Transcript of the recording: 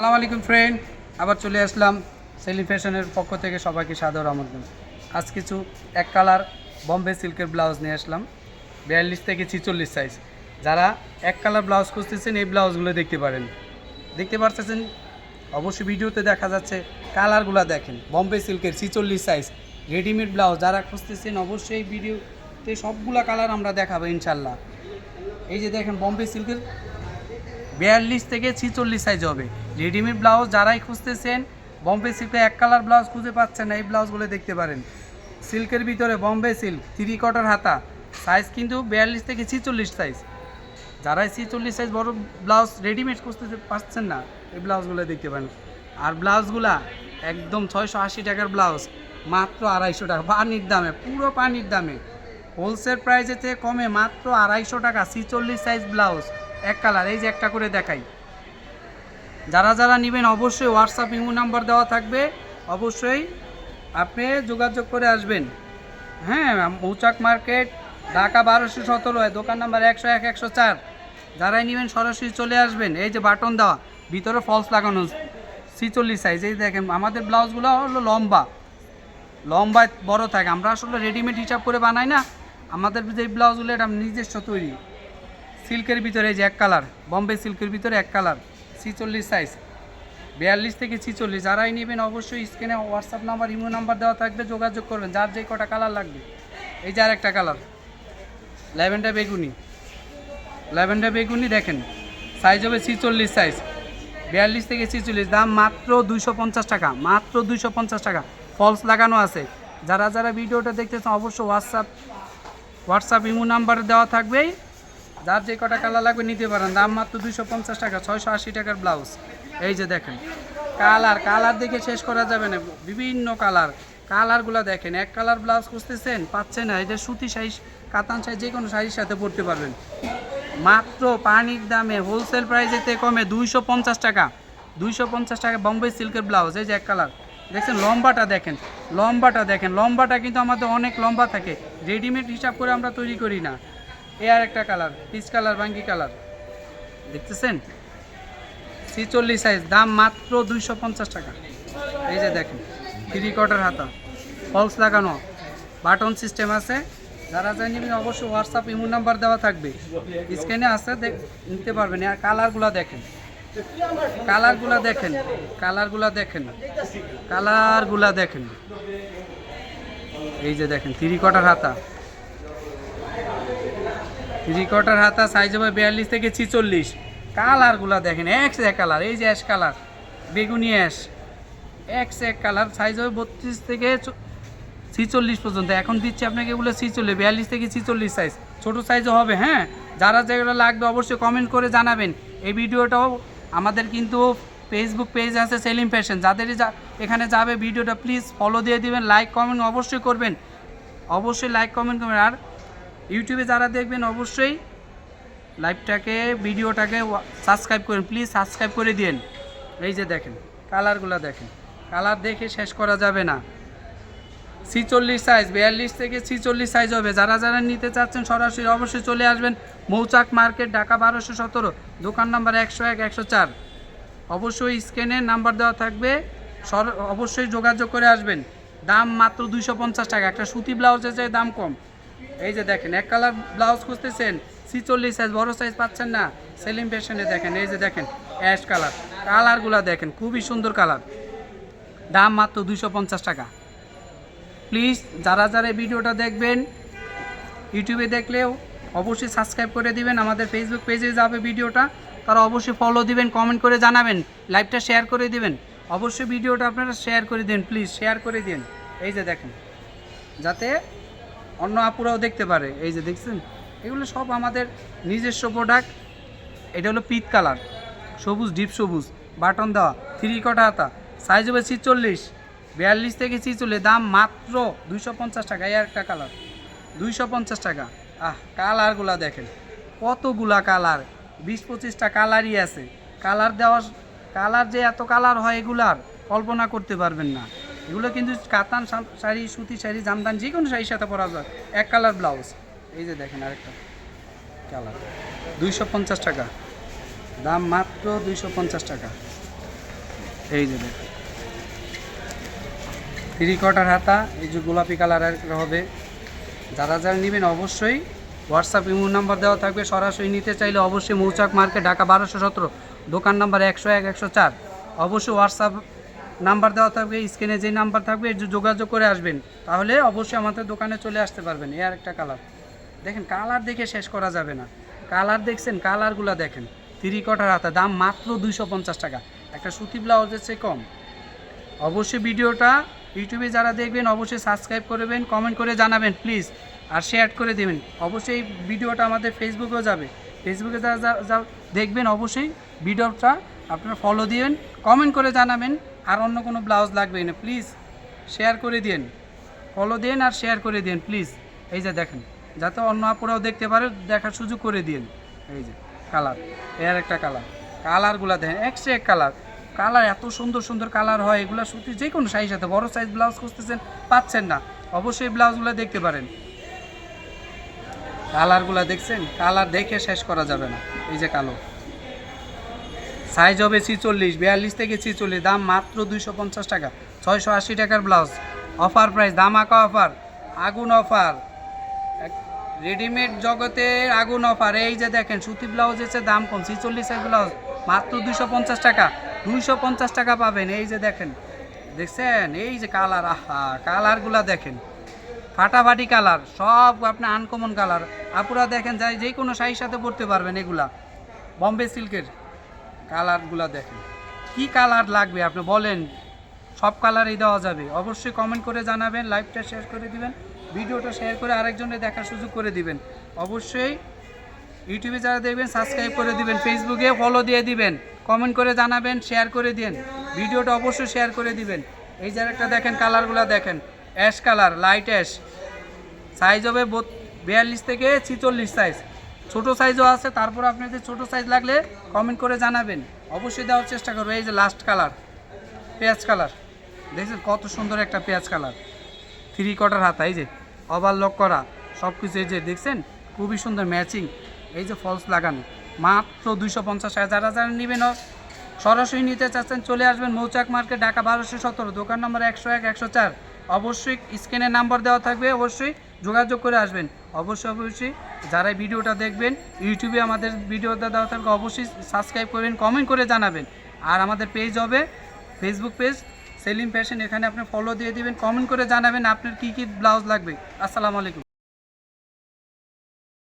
আসসালামু আলাইকুম ফ্রেন্ড আবার চলে আসলাম সেলিম ফ্যাশনের পক্ষ থেকে সবাইকে সাদর আমন্ত্রণ। আজ কিছু এক কালার বম্বে সিল্কের ব্লাউজ নিয়ে আসলাম, বিয়াল্লিশ থেকে ছিচল্লিশ সাইজ যারা এক কালার ব্লাউজ খুঁজতেছেন, এই ব্লাউজগুলো দেখতে পারেন। দেখতে পারতেছেন, অবশ্যই ভিডিওতে দেখা যাচ্ছে কালারগুলো দেখেন। বম্বে সিল্কের ছিচল্লিশ সাইজ রেডিমেড ব্লাউজ যারা খুঁজতেছেন, অবশ্যই ভিডিওতে সবগুলা কালার আমরা দেখাবো ইনশাল্লাহ এই যে দেখেন বম্বে সিল্কের বিয়াল্লিশ থেকে ছিচল্লিশ সাইজ হবে। রেডিমেড ব্লাউজ যারাই খুঁজতেছেন বম্বে সিল্কে এক কালার ব্লাউজ খুঁজে পাচ্ছেন না, এই ব্লাউজগুলো দেখতে পারেন। সিল্কের ভিতরে বম্বে সিল্ক থ্রি কটার হাতা। সাইজ কিন্তু বিয়াল্লিশ থেকে ছিচল্লিশ সাইজ যারাই ছিচল্লিশ সাইজ বড় ব্লাউজ রেডিমেড খুঁজতে পারছেন না, এই ব্লাউজগুলো দেখতে পারেন। আর ব্লাউজগুলা একদম ছয়শো আশি টাকার ব্লাউজ মাত্র আড়াইশো টাকা। পানির দামে, পুরো পানির দামে। হোলসেল প্রাইসেতে কমে মাত্র আড়াইশো টাকা, ছিচল্লিশ সাইজ ব্লাউজ এক কালার, এই যে একটা করে দেখাই। যারা যারা নেবেন অবশ্যই হোয়াটসঅ্যাপ ইমো নাম্বার দেওয়া থাকবে। অবশ্যই আপনি যোগাযোগ করে আসবেন। হ্যাঁ মৌচাক মার্কেট, ঢাকা বারোশো সতেরো দোকান নাম্বার একশো এক, একশো চার। যারাই নেবেন সরাসরি চলে আসবেন। এই যে বাটন দেওয়া, ভিতরে ফলস লাগানো, ছিচল্লিশ সাইজ এই দেখেন, আমাদের ব্লাউজগুলো হলো লম্বা। লম্বায় বড় থাকে। আমরা আসলে রেডিমেড হিসাব করে বানাই না। আমাদের যে ব্লাউজগুলো, এটা নিজস্ব তৈরি। সিল্কের ভিতরে যে এক কালার, বম্বে সিল্কের ভিতরে এক কালার, ছিচল্লিশ সাইজ বিয়াল্লিশ থেকে ছিচল্লিশ। যারাই নেবেন অবশ্যই স্ক্রিনে হোয়াটসঅ্যাপ নাম্বার ইমো নাম্বার দেওয়া থাকবে, যোগাযোগ করবেন, যার যে কটা কালার লাগবে। এই যে আর একটা কালার, ল্যাভেন্ডার বেগুনি। ল্যাভেন্ডার বেগুনি দেখেন সাইজ হবে ছিচল্লিশ সাইজ বিয়াল্লিশ থেকে ছিচল্লিশ, দাম মাত্র দুইশো পঞ্চাশ টাকা, মাত্র দুইশো পঞ্চাশ টাকা। ফলস লাগানো আছে। যারা যারা ভিডিওটা দেখতেছেন, অবশ্যই হোয়াটসঅ্যাপ হোয়াটসঅ্যাপ ইমো নাম্বার দেওয়া থাকবেই। যার যে কটা কালার লাগবে নিতে পারেন। দাম মাত্র দুইশো পঞ্চাশ টাকা, ছয়শো আশি টাকার ব্লাউজ। এই যে দেখেন, কালার কালার দেখে শেষ করা যাবে না। বিভিন্ন কালার, কালারগুলো দেখেন। এক কালার ব্লাউজ খুঁজতেছেন, পাচ্ছেন না। এটা সুতি সাইজ, কাতান সাইজ, যে কোনো সাইজের সাথে পরতে পারবেন। মাত্র পানির দামে হোলসেল প্রাইসেতে কমে দুইশো পঞ্চাশ টাকা। দুইশো পঞ্চাশ টাকা বম্বে সিল্কের ব্লাউজ, এই যে এক কালার। দেখছেন, লম্বাটা দেখেন লম্বাটা দেখেন। লম্বাটা কিন্তু আমাদের অনেক লম্বা থাকে। রেডিমেড হিসাব করে আমরা তৈরি করি না। এ আর একটা কালার পিচ কালার বাঙ্গি কালার দেখতেছেন? ছিচল্লিশ সাইজ দাম মাত্র দুইশো পঞ্চাশ টাকা। এই যে দেখেন থ্রি কোয়ার্টার হাতা। ফলস লাগানো। বাটন সিস্টেম আছে। যারা যাই নেবেন অবশ্যই হোয়াটসঅ্যাপ ইমো নাম্বার দেওয়া থাকবে। স্ক্রিনে আছে নিতে পারবেন। আর কালারগুলো দেখেন। কালারগুলো দেখেন। কালারগুলো দেখেন। কালারগুলো দেখেন। এই যে দেখেন থ্রি কোয়ার্টার হাতা। থ্রি কোয়ার্টার হাতা সাইজ হবে বিয়াল্লিশ থেকে ছিচল্লিশ। কালারগুলো দেখেন এক্স এক কালার এই যে অ্যাশ কালার বেগুনি অ্যাশ এক্স এক কালার সাইজ হবে বত্রিশ থেকে ছিচল্লিশ পর্যন্ত। এখন দিচ্ছি আপনাকে এগুলো ছিচল্লিশ, বিয়াল্লিশ থেকে ছিচল্লিশ সাইজ ছোটো সাইজও হবে হ্যাঁ? যারা যেগুলো লাগবে অবশ্যই কমেন্ট করে জানাবেন। এই ভিডিওটাও আমাদের কিন্তু ফেসবুক পেজ আছে সেলিম ফ্যাশন যাদেরই যা এখানে যাবে ভিডিওটা প্লিজ ফলো দিয়ে দিবেন লাইক কমেন্ট অবশ্যই করবেন। অবশ্যই লাইক কমেন্ট করবেন। আর ইউটিউবে যারা দেখবেন অবশ্যই লাইভটাকে, ভিডিওটাকে সাবস্ক্রাইব করেন। প্লিজ সাবস্ক্রাইব করে দিন এই যে দেখেন, কালারগুলো দেখেন। কালার দেখে শেষ করা যাবে না। ছিচল্লিশ সাইজ বিয়াল্লিশ থেকে ছিচল্লিশ সাইজ হবে। যারা যারা নিতে চাচ্ছেন সরাসরি অবশ্যই চলে আসবেন মৌচাক মার্কেট, ঢাকা বারোশো সতেরো। দোকান নাম্বার একশো এক, একশো চার। অবশ্যই স্ক্যানের নাম্বার দেওয়া থাকবে। সর- অবশ্যই যোগাযোগ করে আসবেন। দাম মাত্র দুইশো পঞ্চাশ টাকা। একটা সুতি ব্লাউজের যে দাম কম। এই যে দেখেন, এক কালার ব্লাউজ খুঁজতেছেন, ছিচল্লিশ সাইজ বড় সাইজ পাচ্ছেন না। সেলিম ফ্যাশনে দেখেন, এই যে দেখেন অ্যাশ কালার কালারগুলো দেখেন, খুবই সুন্দর কালার। দাম মাত্র দুইশো পঞ্চাশ টাকা। প্লিজ যারা যারা ভিডিওটা দেখবেন, ইউটিউবে দেখলেও অবশ্যই সাবস্ক্রাইব করে দিবেন। আমাদের ফেসবুক পেজে যাবে ভিডিওটা। তারা অবশ্যই ফলো দিবেন কমেন্ট করে জানাবেন লাইভটা শেয়ার করে দিবেন। অবশ্যই ভিডিওটা আপনারা শেয়ার করে দিন প্লিজ শেয়ার করে দিন। এই যে দেখেন, যাতে অন্য আপুরাও দেখতে পারে। এই যে দেখছেন, এগুলো সব আমাদের নিজস্ব প্রোডাক্ট এটা হলো পিত কালার, সবুজ, ডিপ সবুজ, বাটন দেওয়া থ্রি কটা হাতা সাইজ হবে ছিচল্লিশ, বিয়াল্লিশ থেকে ছিচল্লিশ, দাম মাত্র দুইশো পঞ্চাশ টাকা, এই একটা কালার, দুইশো পঞ্চাশ টাকা। আহ, কালারগুলা দেখেন, কতগুলা কালার, বিশ পঁচিশটা কালারই আছে। কালার দেওয়া কালার যে এত কালার হয় এগুলার, কল্পনা করতে পারবেন না। এগুলো কিন্তু কাতান শাড়ি, সুতি শাড়ি, জামদান যে কোনো শাড়ির সাথে পরা যায়। এক কালার ব্লাউজ। এই যে দেখেন আরেকটা কালার। দুইশো পঞ্চাশ টাকা। দাম মাত্র দুইশো পঞ্চাশ টাকা। এই যে দেখেন। থ্রি কোয়ার্টার হাতা, এই যে গোলাপি কালারের হবে। যারা যারা নেবেন অবশ্যই হোয়াটসঅ্যাপ ইমো নাম্বার দেওয়া থাকবে। সরাসরি নিতে চাইলে অবশ্যই মৌচাক মার্কেট ঢাকা বারোশো সতেরো। দোকান নাম্বার একশো এক, একশো চার। অবশ্যই হোয়াটসঅ্যাপ নাম্বার দেওয়া থাকবে, স্ক্রিনে যে নাম্বার থাকবে যোগাযোগ করে আসবেন। তাহলে অবশ্যই আমাদের দোকানে চলে আসতে পারবেন এর একটা কালার দেখেন কালার দেখে শেষ করা যাবে না। কালার দেখছেন কালারগুলো দেখেন। থ্রি কোয়ার্টার হাতা দাম মাত্র দুইশো পঞ্চাশ টাকা। একটা সুতি ব্লাউজের চেয়ে কম। অবশ্যই ভিডিওটা ইউটিউবে যারা দেখবেন, অবশ্যই সাবস্ক্রাইব করবেন কমেন্ট করে জানাবেন প্লিজ আর শেয়ার করে দেবেন। অবশ্যই ভিডিওটা আমাদের ফেসবুকেও যাবে। ফেসবুকে যারা যা দেখবেন, অবশ্যই ভিডিওটা আপনারা ফলো দিবেন কমেন্ট করে জানাবেন। আর অন্য কোনো ব্লাউজ লাগবে না। প্লিজ শেয়ার করে দিন ফলো দিন আর শেয়ার করে দিন প্লিজ। এই যে দেখেন, যাতে অন্য আপুরাও দেখতে পারে, দেখার সুযোগ করে দিন এই যে কালারের একটা কালার কালারগুলো দেখেন এক্সট্রা এক কালার কালার এত সুন্দর সুন্দর কালার হয়, এগুলো সুতি যে কোনো সাইজ সাথে বড় সাইজ ব্লাউজ খুঁজতেছেন, পাচ্ছেন না। অবশ্যই ব্লাউজগুলো দেখতে পারেন। কালারগুলো দেখছেন? কালার দেখে শেষ করা যাবে না। এই যে কালো। সাইজ হবে ছিচল্লিশ, বিয়াল্লিশ থেকে ছিচল্লিশ, দাম মাত্র দুইশো পঞ্চাশ টাকা। ছয়শো আশি টাকার ব্লাউজ অফার প্রাইস দাম আঁকা অফার আগুন অফার রেডিমেড জগতে আগুন অফার এই যে দেখেন, সুতি ব্লাউজ এসে দাম কম, ছিচল্লিশের ব্লাউজ মাত্র দুইশো পঞ্চাশ টাকা। দুইশো পঞ্চাশ টাকা পাবেন। এই যে দেখেন, দেখছেন? এই যে কালার আহা কালারগুলা দেখেন। ফাটাফাটি কালার সব আপনার আনকমন কালার আপুরা দেখেন, যাই যে কোনো শাড়ির সাথে পরতে পারবেন এগুলা। বম্বে সিল্কের কালারগুলা দেখেন। কি কালার লাগবে আপনি বলেন? সব কালারই দেওয়া যাবে। অবশ্যই কমেন্ট করে জানাবেন লাইভটা শেয়ার করে দিবেন, ভিডিওটা শেয়ার করে আরেকজনের দেখার সুযোগ করে দিবেন। অবশ্যই ইউটিউবে যারা দেখবেন সাবস্ক্রাইব করে দিবেন ফেসবুকে ফলো দিয়ে দিবেন কমেন্ট করে জানাবেন শেয়ার করে দিন। ভিডিওটা অবশ্যই শেয়ার করে দিবেন। এই যে একটা দেখেন, কালারগুলো দেখেন। Ash colour light ash size হবে বিয়াল্লিশ থেকে ছিচল্লিশ সাইজ ছোট সাইজও আছে, তারপর আপনাদের ছোট সাইজ লাগলে কমেন্ট করে জানাবেন। অবশ্যই দেওয়ার চেষ্টা করব, এই যে লাস্ট কালার পেঁয়াজ কালার দেখছেন কত সুন্দর একটা পেঁয়াজ কালার থ্রি কোয়ার্টার হাতা, এই যে ওভারলক করা সব কিছু এই যে দেখছেন, খুবই সুন্দর ম্যাচিং এই যে ফলস লাগানো, মাত্র দুইশো পঞ্চাশ যারা যারা নেবেন সরাসরি নিতে চাচ্ছেন, চলে আসবেন মৌচাক মার্কেট, ঢাকা বারোশো সতেরো, দোকান নম্বর একশো এক, একশো চার। অবশ্যই স্ক্রিনে নাম্বার দেওয়া থাকবে, অবশ্যই যোগাযোগ করে আসবেন। অবশ্যই অবশ্যই যারা ভিডিওটা দেখবেন, ইউটিউবে আমাদের ভিডিওটা দেওয়া থাকবে অবশ্যই সাবস্ক্রাইব করবেন কমেন্ট করে জানাবেন। আর আমাদের পেজ হবে ফেসবুক পেজ সেলিম ফ্যাশন এখানে আপনি ফলো দিয়ে দেবেন কমেন্ট করে জানাবেন আপনার কী কী ব্লাউজ লাগবে। আসসালামু আলাইকুম।